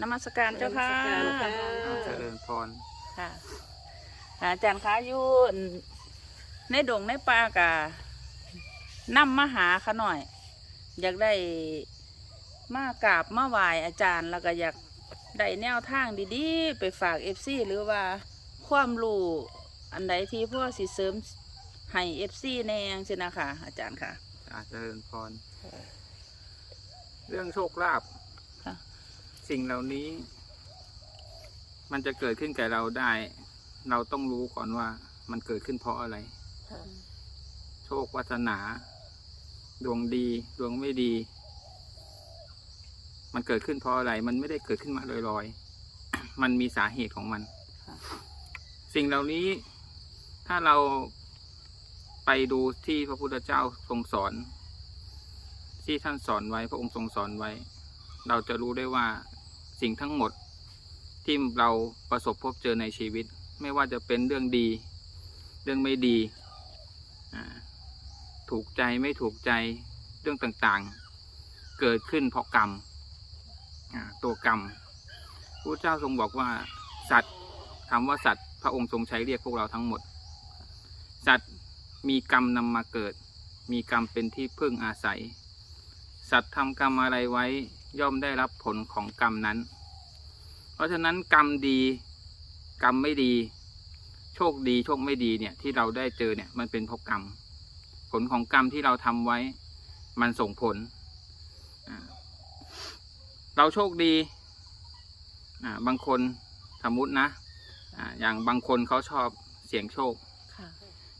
นมัสการเจ้าค่ะนมัสการค่ะ เจริญพรค่ะอาจารย์คะอยู่ในดงในป่ากะนำมาหาเขาหน่อย อยากได้มากราบมาไหว้อาจารย์แล้วก็อยากได้แนวทางดีๆ ไปฝากเอฟซีหรือว่าความรู้อันใดที่พ่อสิเสริมให้เอฟซีแนงใช่นะคะอาจารย์ค่ะ อาเจริญพร เรื่องโชคลาภค่ะ สิ่งเหล่านี้ มันจะเกิดขึ้นแก่เราได้ เราต้องรู้ก่อนว่ามันเกิดขึ้นเพราะอะไร โชควาสนา ดวงดี ดวงไม่ดี มันเกิดขึ้นเพราะอะไร มันไม่ได้เกิดขึ้นมาลอยๆ มันมีสาเหตุของมัน สิ่งเหล่านี้ถ้าเราไปดูที่พระพุทธเจ้าทรงสอน ที่ท่านสอนไว้ พระองค์ทรงสอนไว้ เราจะรู้ได้ว่า สิ่งทั้งหมดที่เราประสบพบเจอในชีวิต ไม่ว่าจะเป็นเรื่องดี เรื่องไม่ดีถูกใจไม่ถูกใจเรื่องต่างๆ เกิดขึ้นเพราะกรรมตัวกรรมพระเจ้าทรงบอกว่าสัตว์คำว่าสัตว์พระองค์ทรงใช้เรียกพวกเราทั้งหมด สัตว์มีกรรมนำมาเกิด มีกรรมเป็นที่พึ่งอาศัย สัตว์ทำกรรมอะไรไว้ ย่อมได้รับผลของกรรมนั้น เพราะฉะนั้นกรรมดี กรรมไม่ดี โชคดีโชคไม่ดีเนี่ยที่เราได้เจอเนี่ยมันเป็นเพราะกรรม ผลของกรรมที่เราทำไว้ มันส่งผลอ่าเราโชคดีอ่าบางคนสมมตินะอ่าอย่างบางคนเขาชอบเสี่ยงโชคค่ะ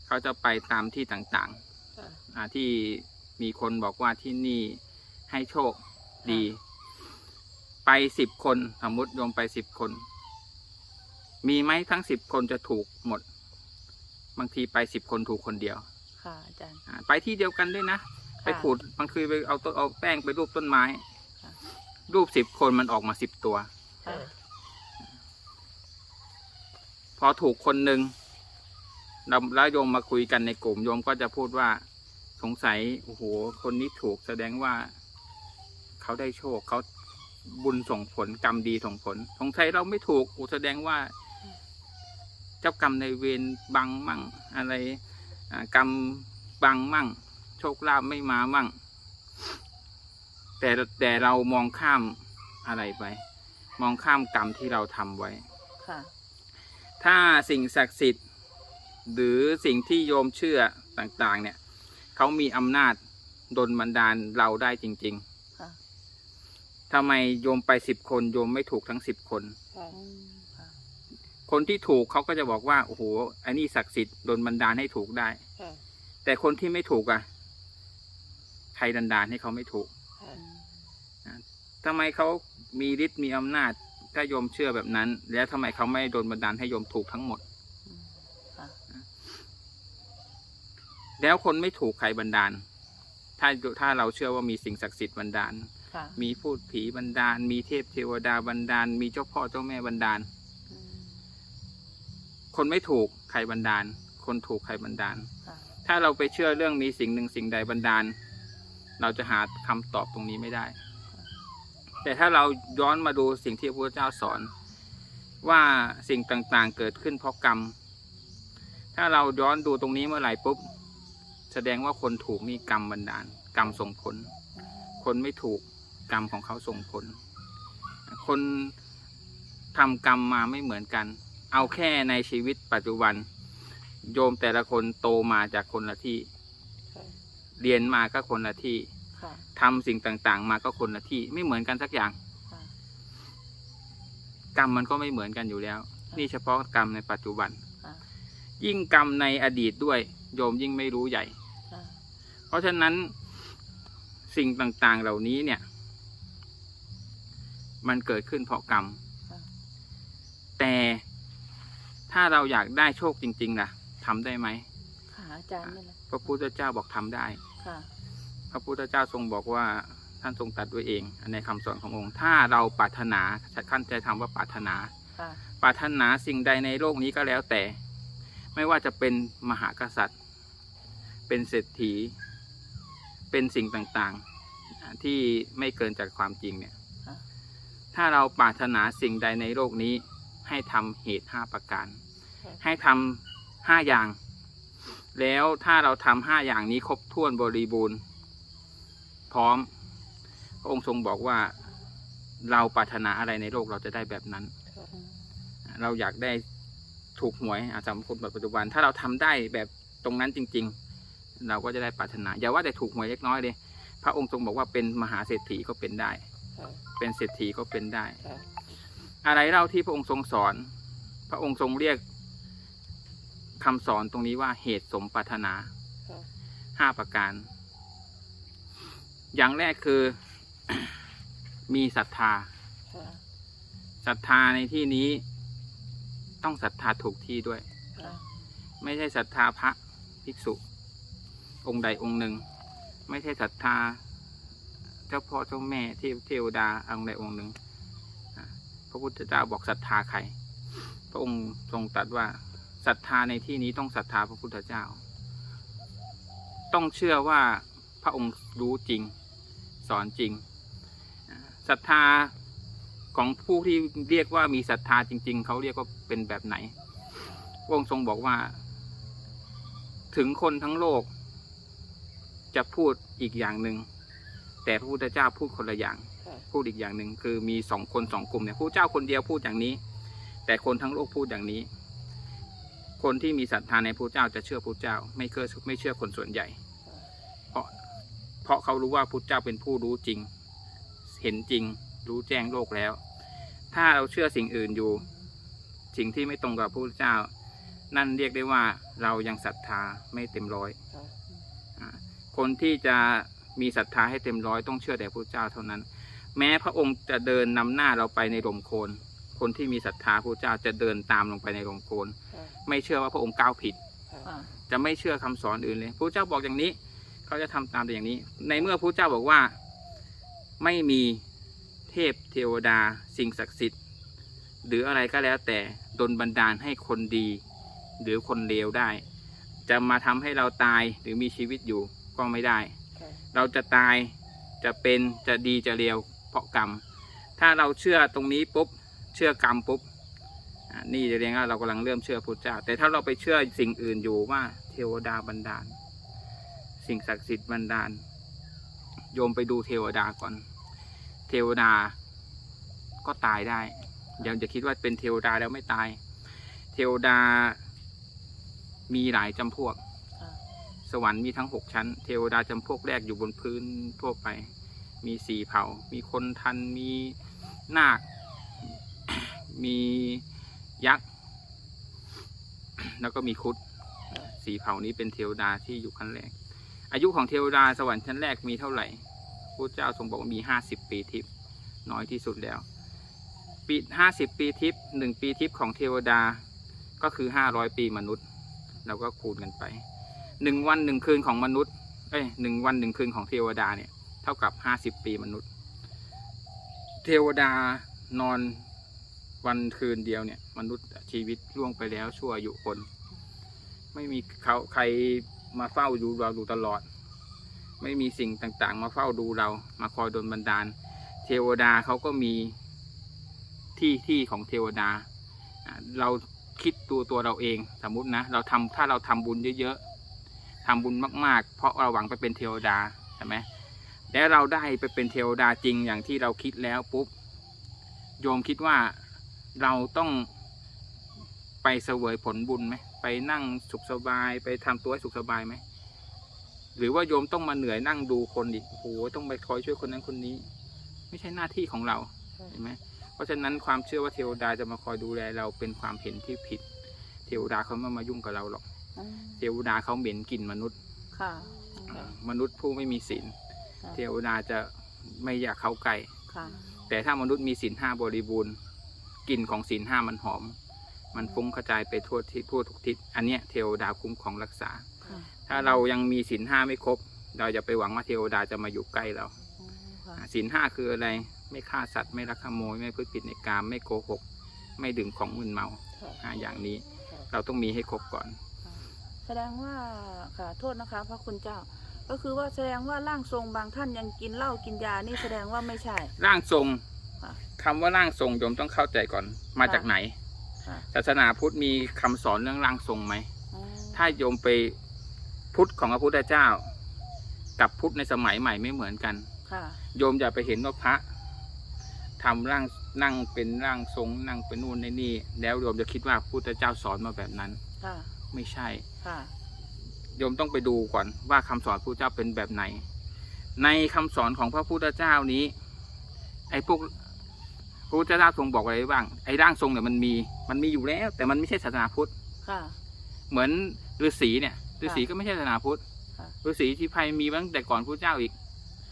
เขาจะไปตามที่ต่างๆอ่าที่มีคนบอกว่าที่นี่ให้โชคดี ไปสิบคนสมมติโยมไปสิบคน มีไหมทั้งสิบคนจะถูกหมด บางทีไปสิบคนถูกคนเดียว ค่ะอาจารย์ อ่าไปที่เดียวกันด้วยนะ ไปขูดบางทีไปเอาต้นเอาแป้งไปรูปต้นไม้ ค่ะ รูปสิบคนมันออกมาสิบตัว ค่ะ พอถูกคนหนึ่งเราแล้วโยมมาคุยกันในกลุ่มโยมก็จะพูดว่าสงสัยโอ้โหคนนี้ถูกแสดงว่า เขาได้โชคเขา บุญส่งผลกรรมดีส่งผลสงสัยเราไม่ถูกอุแสดงว่า เจ้ากรรมในายเวรบังมั่ง อะไรอ่ากรรมบังมั่ง โชคลาภไม่มามั่ง แต่แต่เรามองข้ามอะไรไป มองข้ามกรรมที่เราทำไว้ค่ะถ้าสิ่งศักดิ์สิทธิ์ หรือสิ่งที่โยมเชื่อต่าง ๆ เนี่ยเขามีอำนาจดลบันดาลเราได้จริงค่ะๆ ทำไมโยมไปสิบคนโยมไม่ถูกทั้งสิบคนอืมค่ะคนที่ถูกเขาก็จะบอกว่าโอ้โหอันนี้ศักดิ์สิทธิ์ดลบันดาลให้ถูกได้ แต่คนที่ไม่ถูกอะใครดันดาลให้เขาไม่ถูกทำไมเขามีฤทธิ์มีอำนาจถ้าโยมเชื่อแบบนั้น แล้วทำไมเขาไม่โดนบันดาลให้โยมถูกทั้งหมดอืมค่ะแล้วคนไม่ถูกใครบันดาล ถ้าถ้าเราเชื่อว่ามีสิ่งศักดิ์สิทธิ์บันดาล ค่ะ มีพูดผีบันดาล มีเทพเทวดาบันดาล มีเจ้าพ่อเจ้าแม่บันดาลอืมคนไม่ถูกใครบันดาล คนถูกใครบันดาลค่ะถ้าเราไปเชื่อเรื่องมีสิ่งหนึ่งสิ่งใดบันดาล เราจะหาคำตอบตรงนี้ไม่ได้ แต่ถ้าเราย้อนมาดูสิ่งที่พระพุทธเจ้าสอน ว่าสิ่งต่างๆเกิดขึ้นเพราะกรรม ถ้าเราย้อนดูตรงนี้เมื่อไหร่ปุ๊บแสดงว่าคนถูกนี่กรรมบันดาล กรรมส่งผล คนไม่ถูก กรรมของเขาส่งผล คนทำกรรมมาไม่เหมือนกัน เอาแค่ในชีวิตปัจจุบัน โยมแต่ละคนโตมาจากคนละที่ค่ะเรียนมาก็คนละที่ค่ะทำสิ่งต่างๆ มาก็คนละที่ไม่เหมือนกันสักอย่างค่ะกรรมมันก็ไม่เหมือนกันอยู่แล้ว นี่เฉพาะกรรมในปัจจุบันค่ะยิ่งกรรมในอดีตด้วย โยมยิ่งไม่รู้ใหญ่ค่ะเพราะฉะนั้นสิ่งต่างๆเหล่านี้เนี่ย มันเกิดขึ้นเพราะกรรมค่ะแต่ถ้าเราอยากได้โชคจริงๆล่ะทำได้ไหมค่ะอาจารย์นี่แหละพระพุทธเจ้าบอกทำได้ ค่ะ พระพุทธเจ้าทรงบอกว่าท่านทรงตรัดไว้เอง ในคำสอนขององค์ ถ้าเราปรารถนาขั้นใจทำว่าปรารถนา ค่ะ ปรารถนาสิ่งใดในโลกนี้ก็แล้วแต่ ไม่ว่าจะเป็นมหากษัตริย์ เป็นเศรษฐี เป็นสิ่งต่างๆ ที่ไม่เกินจากความจริงเนี่ยค่ะ ถ้าเราปรารถนาสิ่งใดในโลกนี้ ให้ทำเหตุห้าประการค่ะให้ทำห้าอย่าง แล้วถ้าเราทำห้าอย่างนี้ครบถ้วนบริบูรณ์ พร้อม พระองค์ทรงบอกว่าเราปรารถนาอะไรในโลกเราจะได้แบบนั้น เราอยากได้ถูกหวยอาสำคนปัจจุบัน ถ้าเราทำได้แบบตรงนั้นจริง ๆ เราก็จะได้ปรารถนาอย่าว่าแต่ถูกหวยเล็กน้อยเลยพระองค์ทรงบอกว่าเป็นมหาเศรษฐีก็เป็นได้ค่ะ เป็นเศรษฐีก็เป็นได้ค่ะอะไรเล่าที่พระองค์ทรงสอน พระองค์ทรงเรียกคำสอนตรงนี้ว่าเหตุสมปรารถนาค่ะห้าประการ อย่างแรกคือมีศรัทธาค่ะศรัทธาในที่นี้ต้องศรัทธาถูกที่ด้วยค่ะไม่ใช่ศรัทธาพระภิกษุ องค์ใดองค์หนึ่ง ไม่ใช่ศรัทธา เจ้าพ่อเจ้าแม่เทพเทวดาองค์ใดองค์หนึ่งพระพุทธเจ้าบอกศรัทธาใคร พระองค์ทรงตรัสว่าศรัทธาในที่นี้ต้องศรัทธาพระพุทธเจ้า ต้องเชื่อว่าพระองค์รู้จริง สอนจริงศรัทธาของผู้ที่เรียกว่ามีศรัทธาจริง ๆเขาเรียกว่าเป็นแบบไหนพระองค์ทรงบอกว่า ถึงคนทั้งโลก จะพูดอีกอย่างหนึ่ง แต่พระพุทธเจ้าพูดคนละอย่างค่ะพูดอีกอย่างหนึ่งคือมีสองคนสองกลุ่มเนี่ยผู้เจ้าคนเดียวพูดอย่างนี้ แต่คนทั้งโลกพูดอย่างนี้ คนที่มีศรัทธาในพระเจ้าจะเชื่อพระเจ้า ไม่เชื่อไม่เชื่อคนส่วนใหญ่ เพราะเพราะเขารู้ว่าพระเจ้าเป็นผู้รู้จริง เห็นจริง รู้แจ้งโลกแล้ว ถ้าเราเชื่อสิ่งอื่นอยู่ สิ่งที่ไม่ตรงกับพระพุทธเจ้า นั่นเรียกได้ว่าเรายังศรัทธาไม่เต็มร้อยค่ะอ่าคนที่จะ มีศรัทธาให้เต็มร้อยต้องเชื่อแต่พระเจ้าเท่านั้น แม้พระองค์จะเดินนำหน้าเราไปในลมโคลนคนที่มีศรัทธาพระเจ้าจะเดินตามลงไปในลมโคลนค่ะไม่เชื่อว่าพระองค์ก้าวผิดค่ะจะไม่เชื่อคำสอนอื่นเลยพระเจ้าบอกอย่างนี้ เขาจะทำตามแต่อย่างนี้ ในเมื่อพระเจ้าบอกว่าไม่มีเทพเทวดา สิ่งศักดิ์สิทธิ์ หรืออะไรก็แล้วแต่ดนบันดาลให้คนดี หรือคนเลวได้ จะมาทำให้เราตายหรือมีชีวิตอยู่ก็ไม่ได้ค่ะ เราจะตายจะเป็นจะดีจะเลวเพราะกรรม ถ้าเราเชื่อตรงนี้ปุ๊บเชื่อกรรมปุ๊บนี่จะเรียกว่าเรากำลังเริ่มเชื่อพระเจ้า แต่ถ้าเราไปเชื่อสิ่งอื่นอยู่ว่าเทวดาบันดาล สิ่งศักดิ์สิทธิ์บันดาล โยมไปดูเทวดาก่อน เทวดาก็ตายได้อย่าจะคิดว่าเป็นเทวดาแล้วไม่ตาย เทวดามีหลายจำพวก สวรรค์มีทั้งหกชั้น เทวดาจำพวกแรกอยู่บนพื้นทั่วไป มีสี่เผ่า มีคนทัน มีนาค มียักษ์ แล้วก็มีครุดสี่เผ่านี้เป็นเทวดาที่อยู่ขั้นแรก อายุของเทวดาสวรรค์ชั้นแรกมีเท่าไหร่พระเจ้าทรงบอกว่ามีห้าสิบปีทิพย์น้อยที่สุดแล้ว ปีห้าสิบปีทิพย์หนึ่งปีทิพย์ของเทวดาก็คือห้าร้อยปีมนุษย์ เราก็คูณกันไป หนึ่งวันหนึ่งคืนของมนุษย์ เอ้ยหนึ่งวันหนึ่งคืนของเทวดาเนี่ย เท่ากับห้าสิบปีมนุษย์ เทวดานอนวันคืนเดียวเนี่ย มนุษย์ชีวิตล่วงไปแล้วชั่วอายุคน ไม่มีเขาใครมาเฝ้าดูเราดูตลอด ไม่มีสิ่งต่างๆ มาเฝ้าดูเรา มาคอยดลบันดาล เทวดาเขาก็มีที่ที่ของเทวดา เราคิดตัวตัวเราเอง สมมุตินะ เราทำถ้าเราทำบุญเยอะๆ ทำบุญมากๆ เพราะเราหวังไปเป็นเทวดาใช่ไหมแล้วเราได้ไปเป็นเทวดาจริงอย่างที่เราคิดแล้วปุ๊บโยมคิดว่าเราต้องไปเสวยผลบุญไหมไปนั่งสุขสบายไปทำตัวให้สุขสบายไหมหรือว่าโยมต้องมาเหนื่อยนั่งดูคนอีกโอ้โหต้องไปคอยช่วยคนนั้นคนนี้ ไม่ใช่หน้าที่ของเราเห็นไหมเพราะฉะนั้นความเชื่อว่าเทวดาจะมาคอยดูแลเราเป็นความเห็นที่ผิด เทวดาเขาไม่มายุ่งกับเราหรอก เทวดาเขาเหม็นกลิ่นมนุษย์ค่ะค่ะมนุษย์ผู้ไม่มีศีลค่ะเทวดาจะไม่อยากเข้าใกล้ค่ะแต่ถ้ามนุษย์มีศีลห้าบริบูรณ์กลิ่นของศีลห้ามันหอม มันฟุ้งกระจายไปทั่วที่ทั่วทุกทิศอันเนี้ยเทวดาคุ้มของรักษาค่ะถ้าเรายังมีศีลห้าไม่ครบ เราจะไปหวังว่าเทวดาจะมาอยู่ใกล้เราอืมค่ะศีลห้าคืออะไรไม่ฆ่าสัตว์ไม่ลักขโมย ไม่พูดผิดในกามไม่โกหก ไม่ดื่มของมึนเมาค่ะอ่าอย่างนี้ค่ะเราต้องมีให้ครบก่อน แสดงว่าค่ะโทษนะคะ พระคุณเจ้า ก็คือว่าแสดงว่าร่างทรงบางท่านยังกินเหล้ากินยานี่แสดงว่าไม่ใช่ ร่างทรงค่ะทำว่าร่างทรงโยมต้องเข้าใจก่อนมาจากไหนค่ะ ศาสนาพุทธมีคำสอนเรื่องร่างทรงไหม อ๋อถ้าโยมไปพุทธของพระพุทธเจ้า กับพุทธในสมัยใหม่ไม่เหมือนกัน ค่ะ โยมอย่าไปเห็นว่าพระทำร่างนั่งเป็นร่างทรงนั่งเป็นนู่นในนี่ แล้วโยมจะคิดว่าพระพุทธเจ้าสอนมาแบบนั้น ค่ะ ไม่ใช่ ค่ะโยมต้องไปดูก่อนว่าคำสอนพระพุทธเจ้าเป็นแบบไหน ในคำสอนของพระพุทธเจ้านี้ ไอ้พวกพระพุทธเจ้าทรงบอกอะไรไว้บ้าง ไอ้ร่างทรงเนี่ยมันมี มันมีอยู่แล้ว แต่มันไม่ใช่ศาสนาพุทธ ค่ะ เหมือนฤาษีเนี่ย ฤาษีก็ไม่ใช่ศาสนาพุทธ ค่ะ ฤาษีที่ไพยมีมาตั้งแต่ก่อนพระเจ้าอีก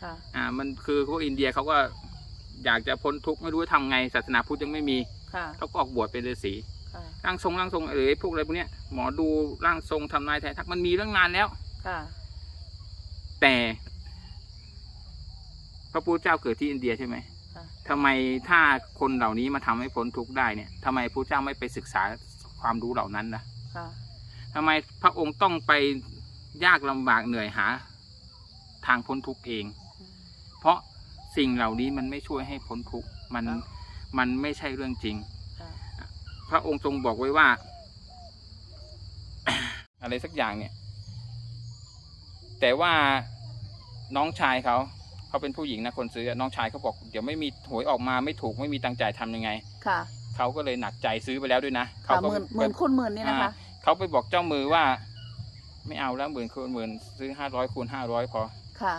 ค่ะ อ่า มันคือพวกอินเดียเขาก็อยากจะพ้นทุกข์ไม่รู้จะทำไง ศาสนาพุทธยังไม่มี ค่ะ เขาก็ออกบวชเป็นฤาษี ค่ะร่างทรงร่างทรงเอ๋ยพวกอะไรพวกเนี้ยหมอดูร่างทรงทำนายทายทักมันมีเรื่องนานแล้ว ค่ะแต่ พระพุทธเจ้าเกิดที่อินเดียใช่ไหมค่ะทำไมถ้าคนเหล่านี้มาทำให้พ้นทุกข์ได้เนี่ยทำไมพระพุทธเจ้าไม่ไปศึกษาความรู้เหล่านั้นล่ะค่ะทำไมพระองค์ต้องไปยากลำบากเหนื่อยหา ทางพ้นทุกข์เองเพราะสิ่งเหล่านี้มันไม่ช่วยให้พ้นทุกข์มันครับ มันไม่ใช่เรื่องจริงค่ะ พระองค์ทรงบอกไว้ว่า อะไรสักอย่างเนี่ย แต่ว่าน้องชายเขาเขาเป็นผู้หญิงนะคนซื้อน้องชายเขาบอกเดี๋ยวไม่มีหวยออกมาไม่ถูกไม่มีตังค์จ่ายทำยังไง ค่ะเขาก็เลยหนักใจซื้อไปแล้วด้วยนะค่ะก็หมื่นหมื่นคูณหมื่นนี่นะคะ อ่าเขาไปบอกเจ้ามือว่า ไม่เอาแล้วหมื่นคูณหมื่นซื้อห้าร้อยคูณห้าร้อยพอ ค่ะ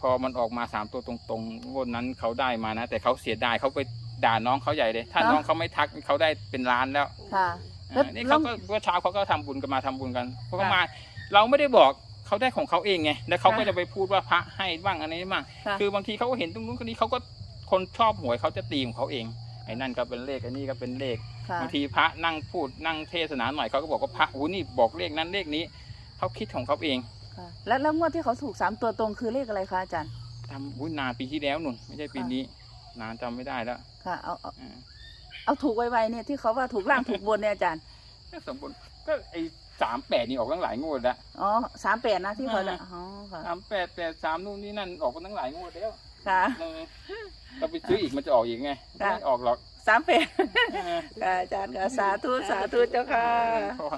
พอมันออกมาสามตัวตรงๆงวดนั้นเขาได้มานะ แต่เขาเสียดายเขาไป ด่าน้องเขาใหญ่เลย ถ้าเนอะน้องเขาไม่ทักเขาได้เป็นล้านแล้วค่ะ แล้วอ่านี่แล้เขาวก็เมื่อเช้าเขาก็ทำบุญกันมาทำบุญกันเพราะค่ะเขามาเราไม่ได้บอกเขาได้ของเขาเองไงแล้วเขาก็ค่ะจะไปพูดว่าพระให้บ้างอันนี้บ้างค่ะ คือบางทีเขาก็เห็นตรงนู้นคนนี้เขาก็คนชอบหวยเขาจะตีของเขาเองไอ้นั่นก็เป็นเลขไอ้นี่ก็เป็นเลข ค่ะบางทีพระนั่งพูดนั่งเทศนาหน่อยเขาก็บอกว่าพระอู้นี่บอกเลขนั้นเลขนี้เขาคิดของเขาเองค่ะ แล้วแล้วงวดที่เขาถูกสามตัวตรงคือเลขอะไรคะอาจารย์ ทำอุ้ยนานปีที่แล้วนุ่นไม่ใช่ปีนี้ นานจำไม่ได้แล้วค่ะเอาเอาอ่าเอาถูกไวๆเนี่ยที่เขาว่าถูกล่างถูกบนเนี่ยอาจารย์ก็สมบูรณ์ก็ไอ้สามแปดนี่ออกตั้งหลายงวดแล้ว อ๋อสามแปดนะที่เขาจะอ่าอ๋อค่ะสามแปดแปดสามนู่นนี่นั่นออกมาตั้งหลายงวดแล้วค่ะ เออเราไปซื้ออีกมันจะออกอีกไงค่ะไม่ออกหรอกสามแปดเออค่ะอาจารย์ค่ะสาธุสาธุเจ้าค่ะ พอ